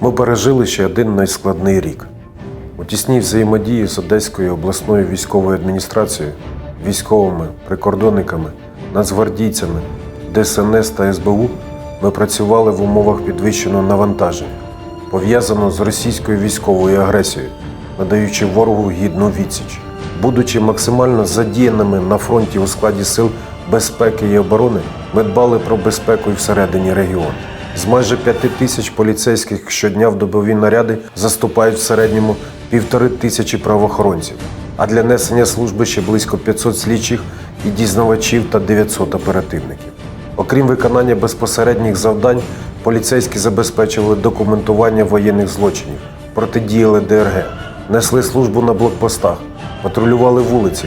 Ми пережили ще один найскладний рік. У тісній взаємодії з Одеською обласною військовою адміністрацією, військовими, прикордонниками, нацгвардійцями, ДСНС та СБУ ми працювали в умовах підвищеного навантаження, пов'язаного з російською військовою агресією, надаючи ворогу гідну відсіч. Будучи максимально задіяними на фронті у складі сил безпеки і оборони, ми дбали про безпеку і всередині регіону. З майже п'яти тисяч поліцейських щодня в добові наряди заступають в середньому півтори тисячі правоохоронців, а для несення служби ще близько 500 слідчих і дізнавачів та 900 оперативників. Окрім виконання безпосередніх завдань, поліцейські забезпечували документування воєнних злочинів, протидіяли ДРГ, несли службу на блокпостах, патрулювали вулиці,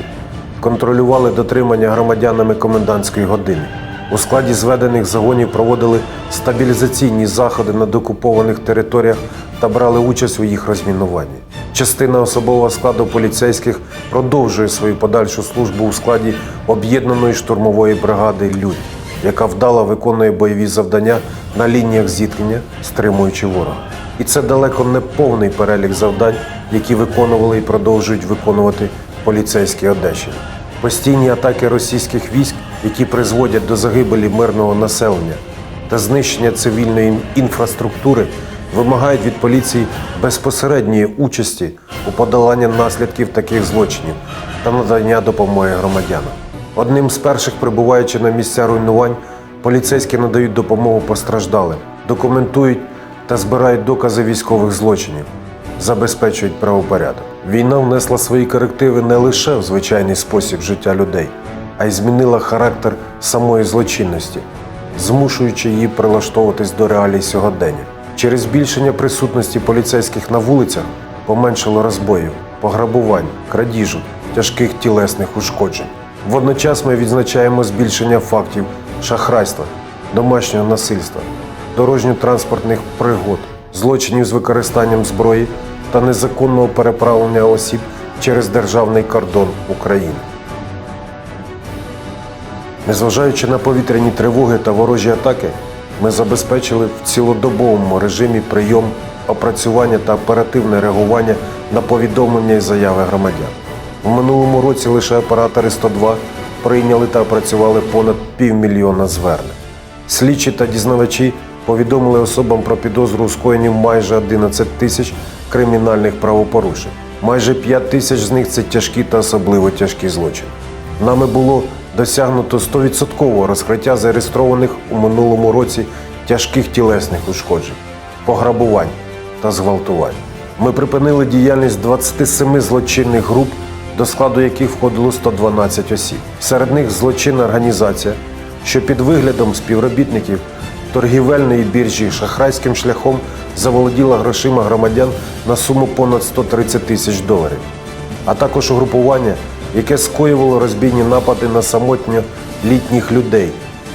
контролювали дотримання громадянами комендантської години. У складі зведених загонів проводили стабілізаційні заходи на докупованих територіях та брали участь у їх розмінуванні. Частина особового складу поліцейських продовжує свою подальшу службу у складі об'єднаної штурмової бригади Людь, яка вдало виконує бойові завдання на лініях зіткнення, стримуючи ворога. І це далеко не повний перелік завдань, які виконували і продовжують виконувати поліцейські Одещини. Постійні атаки російських військ, які призводять до загибелі мирного населення та знищення цивільної інфраструктури, вимагають від поліції безпосередньої участі у подоланні наслідків таких злочинів та надання допомоги громадянам. Одним з перших, прибуваючи на місця руйнувань, поліцейські надають допомогу постраждалим, документують та збирають докази військових злочинів, забезпечують правопорядок. Війна внесла свої корективи не лише в звичайний спосіб життя людей, а й змінила характер самої злочинності, змушуючи її прилаштовуватись до реалій сьогодення. Через збільшення присутності поліцейських на вулицях поменшало розбоїв, пограбувань, крадіжок, тяжких тілесних ушкоджень. Водночас ми відзначаємо збільшення фактів шахрайства, домашнього насильства, дорожньо-транспортних пригод, злочинів з використанням зброї та незаконного переправлення осіб через державний кордон України. Незважаючи на повітряні тривоги та ворожі атаки, ми забезпечили в цілодобовому режимі прийом, опрацювання та оперативне реагування на повідомлення і заяви громадян. У минулому році лише оператори 102 прийняли та опрацювали понад півмільйона звернень. Слідчі та дізнавачі повідомили особам про підозру у скоєнні майже 11 тисяч кримінальних правопорушень. Майже 5 тисяч з них це тяжкі та особливо тяжкі злочини. Нами було досягнуто 100% розкриття зареєстрованих у минулому році тяжких тілесних ушкоджень, пограбувань та зґвалтувань. Ми припинили діяльність 27 злочинних груп, до складу яких входило 112 осіб. Серед них злочинна організація, що під виглядом співробітників торгівельної біржі шахрайським шляхом заволоділа грошима громадян на суму понад 130 тисяч доларів, а також угрупування, яке скоювало розбійні напади на самотньо літніх людей,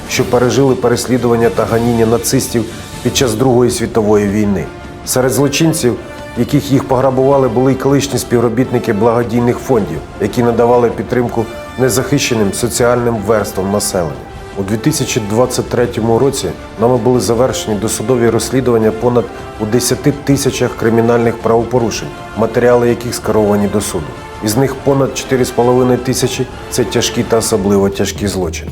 що пережили переслідування та ганіння нацистів під час Другої світової війни. Серед злочинців, яких їх пограбували, були й колишні співробітники благодійних фондів, які надавали підтримку незахищеним соціальним верствам населення. У 2023 році нами були завершені досудові розслідування понад у 10 тисячах кримінальних правопорушень, матеріали яких скеровані до суду. Із них понад 4,5 тисячі це тяжкі та особливо тяжкі злочини.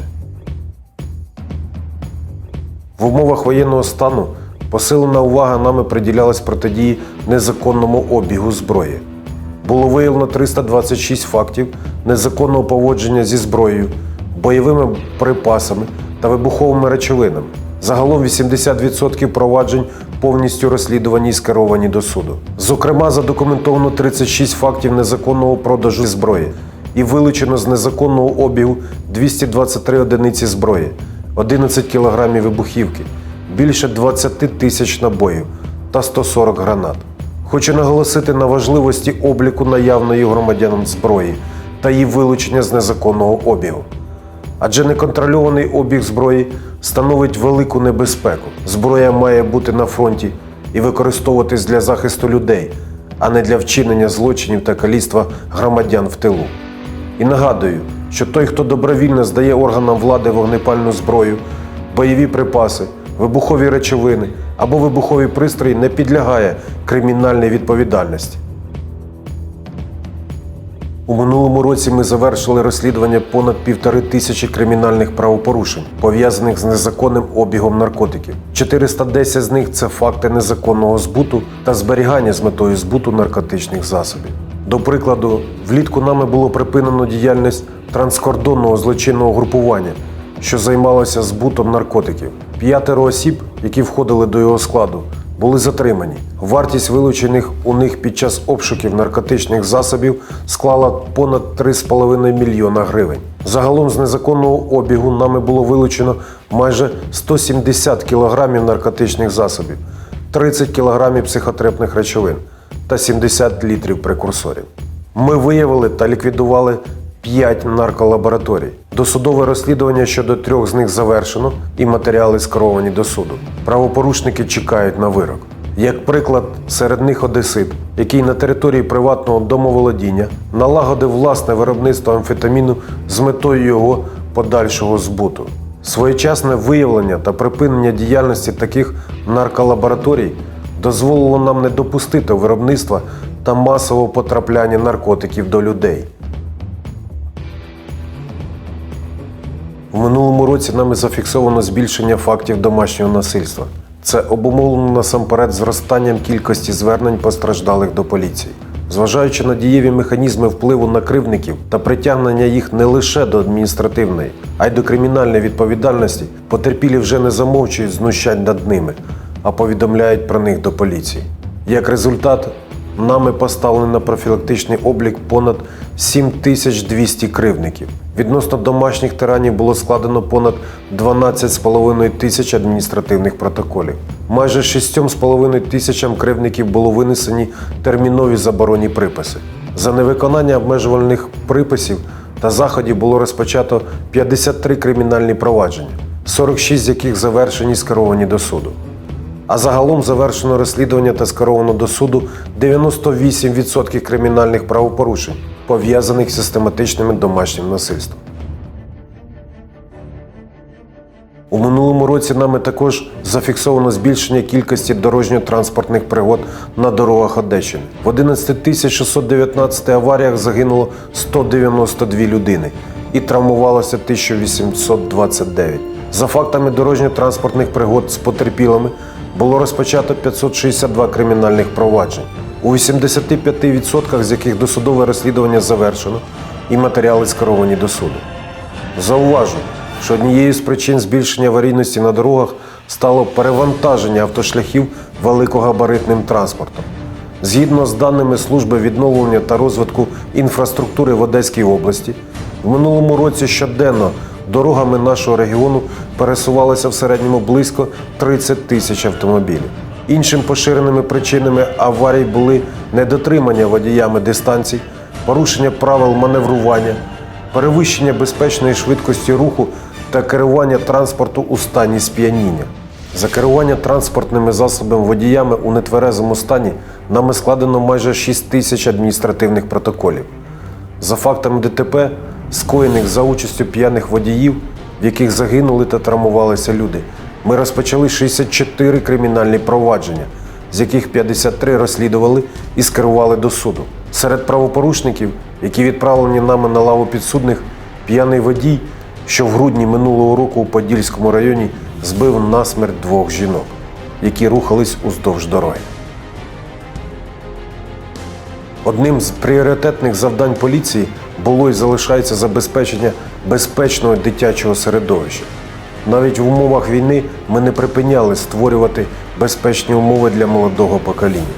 В умовах воєнного стану посилена увага нами приділялась протидії незаконному обігу зброї. Було виявлено 326 фактів незаконного поводження зі зброєю, бойовими припасами та вибуховими речовинами. Загалом 80% проваджень повністю розслідувані і скеровані до суду. Зокрема, задокументовано 36 фактів незаконного продажу зброї і вилучено з незаконного обігу 223 одиниці зброї, 11 кілограмів вибухівки, більше 20 тисяч набоїв та 140 гранат. Хочу наголосити на важливості обліку наявної громадянам зброї та її вилучення з незаконного обігу. Адже неконтрольований обіг зброї становить велику небезпеку. Зброя має бути на фронті і використовуватись для захисту людей, а не для вчинення злочинів та каліцтва громадян в тилу. І нагадую, що той, хто добровільно здає органам влади вогнепальну зброю, бойові припаси вибухові речовини або вибухові пристрої не підлягає кримінальній відповідальності. У минулому році ми завершили розслідування понад півтори тисячі кримінальних правопорушень, пов'язаних з незаконним обігом наркотиків. 410 з них це факти незаконного збуту та зберігання з метою збуту наркотичних засобів. До прикладу, влітку нами було припинено діяльність транскордонного злочинного групування, що займалося збутом наркотиків. П'ятеро осіб, які входили до його складу, були затримані. Вартість вилучених у них під час обшуків наркотичних засобів склала понад 3,5 мільйона гривень. Загалом з незаконного обігу нами було вилучено майже 170 кілограмів наркотичних засобів, 30 кілограмів психотропних речовин та 70 літрів прекурсорів. Ми виявили та ліквідували 5 нарколабораторій. Досудове розслідування щодо трьох з них завершено і матеріали скеровані до суду. Правопорушники чекають на вирок. Як приклад, серед них одесит, який на території приватного домоволодіння налагодив власне виробництво амфетаміну з метою його подальшого збуту. Своєчасне виявлення та припинення діяльності таких нарколабораторій дозволило нам не допустити виробництва та масового потрапляння наркотиків до людей. Році нами зафіксовано збільшення фактів домашнього насильства. Це обумовлено насамперед зростанням кількості звернень постраждалих до поліції. Зважаючи на дієві механізми впливу на кривдників та притягнення їх не лише до адміністративної, а й до кримінальної відповідальності, потерпілі вже не замовчують знущань над ними, а повідомляють про них до поліції. Як результат, нами поставлено на профілактичний облік понад 7200 кривдників. Відносно домашніх тиранів було складено понад 12,5 тисяч адміністративних протоколів. Майже 6,5 тисячам кривдників було винесені термінові заборонні приписи. За невиконання обмежувальних приписів та заходів було розпочато 53 кримінальні провадження, 46 з яких завершені скеровані до суду. А загалом завершено розслідування та скеровано до суду 98% кримінальних правопорушень, пов'язаних з систематичним домашнім насильством. У минулому році нами також зафіксовано збільшення кількості дорожньо-транспортних пригод на дорогах Одещини. В 11 619 аваріях загинуло 192 людини і травмувалося 1829. За фактами дорожньо-транспортних пригод з потерпілими було розпочато 562 кримінальних проваджень, у 85% з яких досудове розслідування завершено і матеріали скеровані до суду. Зауважу, що однією з причин збільшення аварійності на дорогах стало перевантаження автошляхів великогабаритним транспортом. Згідно з даними служби відновлення та розвитку інфраструктури в Одеській області, в минулому році щоденно дорогами нашого регіону пересувалося в середньому близько 30 тисяч автомобілів. Іншим поширеними причинами аварій були недотримання водіями дистанцій, порушення правил маневрування, перевищення безпечної швидкості руху та керування транспорту у стані сп'яніння. За керування транспортними засобами водіями у нетверезому стані нами складено майже 6 тисяч адміністративних протоколів. За фактами ДТП, скоєних за участю п'яних водіїв, в яких загинули та травмувалися люди, ми розпочали 64 кримінальні провадження, з яких 53 розслідували і скерували до суду. Серед правопорушників, які відправлені нами на лаву підсудних, п'яний водій, що в грудні минулого року у Подільському районі збив насмерть двох жінок, які рухались уздовж дороги. Одним з пріоритетних завдань поліції було і залишається забезпечення безпечного дитячого середовища. Навіть в умовах війни ми не припиняли створювати безпечні умови для молодого покоління.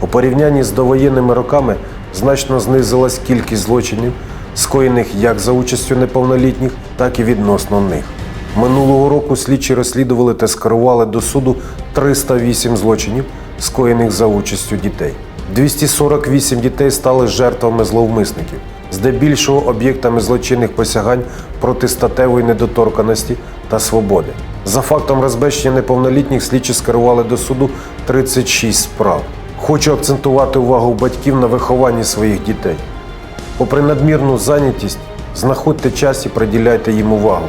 У порівнянні з довоєнними роками значно знизилась кількість злочинів, скоєних як за участю неповнолітніх, так і відносно них. Минулого року слідчі розслідували та скерували до суду 308 злочинів, скоєних за участю дітей. 248 дітей стали жертвами зловмисників, здебільшого об'єктами злочинних посягань проти статевої недоторканості та свободи. За фактом розбещення неповнолітніх слідчі скерували до суду 36 справ. Хочу акцентувати увагу батьків на вихованні своїх дітей. Попри надмірну зайнятість, знаходьте час і приділяйте їм увагу.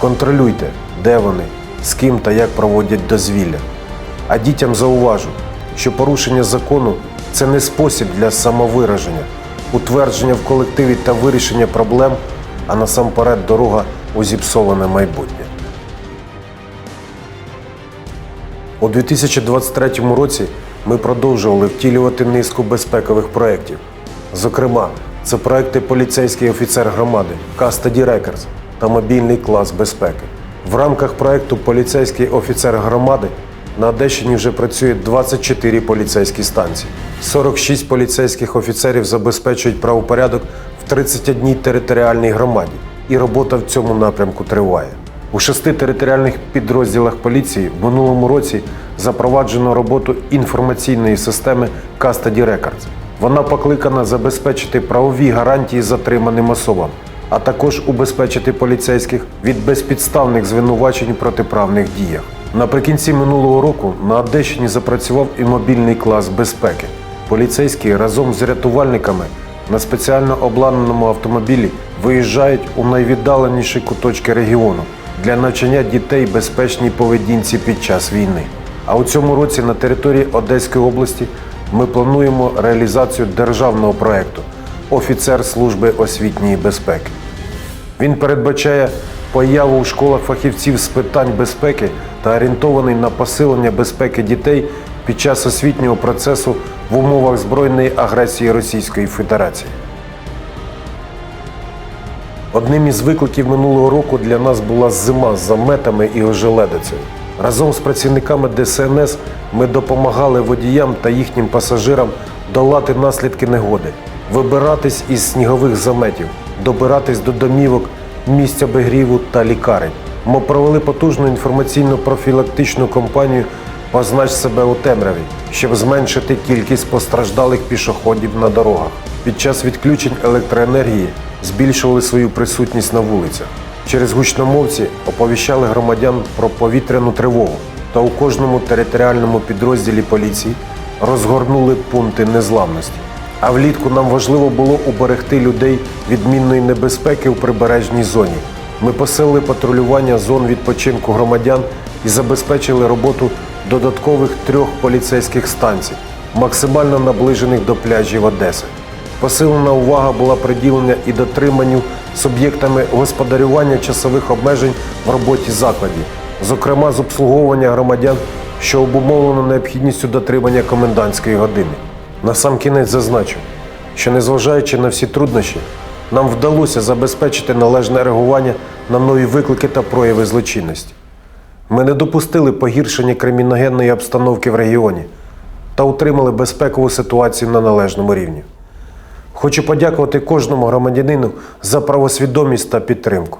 Контролюйте, де вони, з ким та як проводять дозвілля. А дітям зауважу, що порушення закону це не спосіб для самовираження, утвердження в колективі та вирішення проблем, а насамперед дорога у зіпсоване майбутнє. У 2023 році ми продовжували втілювати низку безпекових проєктів. Зокрема, це проекти Поліцейський офіцер громади, Custody Records та мобільний клас безпеки. В рамках проекту Поліцейський офіцер громади на Одещині вже працює 24 поліцейські станції. 46 поліцейських офіцерів забезпечують правопорядок в 31 територіальній громаді, і робота в цьому напрямку триває. У шести територіальних підрозділах поліції в минулому році запроваджено роботу інформаційної системи Custody Records. Вона покликана забезпечити правові гарантії затриманим особам, а також убезпечити поліцейських від безпідставних звинувачень протиправних діях. Наприкінці минулого року на Одещині запрацював і мобільний клас безпеки. Поліцейські разом з рятувальниками на спеціально обладнаному автомобілі виїжджають у найвіддаленіші куточки регіону для навчання дітей безпечній поведінці під час війни. А у цьому році на території Одеської області ми плануємо реалізацію державного проєкту Офіцер служби освітньої безпеки. Він передбачає появу у школах фахівців з питань безпеки та орієнтований на посилення безпеки дітей під час освітнього процесу в умовах збройної агресії Російської Федерації. Одним із викликів минулого року для нас була зима з заметами і ожеледицею. Разом з працівниками ДСНС ми допомагали водіям та їхнім пасажирам долати наслідки негоди, вибиратись із снігових заметів, добиратись до домівок, місць обігріву та лікарень. Ми провели потужну інформаційно-профілактичну кампанію Познач себе у темряві, щоб зменшити кількість постраждалих пішоходів на дорогах. Під час відключень електроенергії збільшували свою присутність на вулицях. Через гучномовці оповіщали громадян про повітряну тривогу та у кожному територіальному підрозділі поліції розгорнули пункти незламності. А влітку нам важливо було уберегти людей від мінної небезпеки у прибережній зоні. Ми посилили патрулювання зон відпочинку громадян і забезпечили роботу додаткових трьох поліцейських станцій, максимально наближених до пляжів Одеси. Посилена увага була приділена і дотриманню суб'єктами господарювання часових обмежень в роботі закладів, зокрема з обслуговування громадян, що обумовлено необхідністю дотримання комендантської години. Насамкінець зазначу, що незважаючи на всі труднощі, нам вдалося забезпечити належне реагування на нові виклики та прояви злочинності. Ми не допустили погіршення криміногенної обстановки в регіоні та утримали безпекову ситуацію на належному рівні. Хочу подякувати кожному громадянину за правосвідомість та підтримку.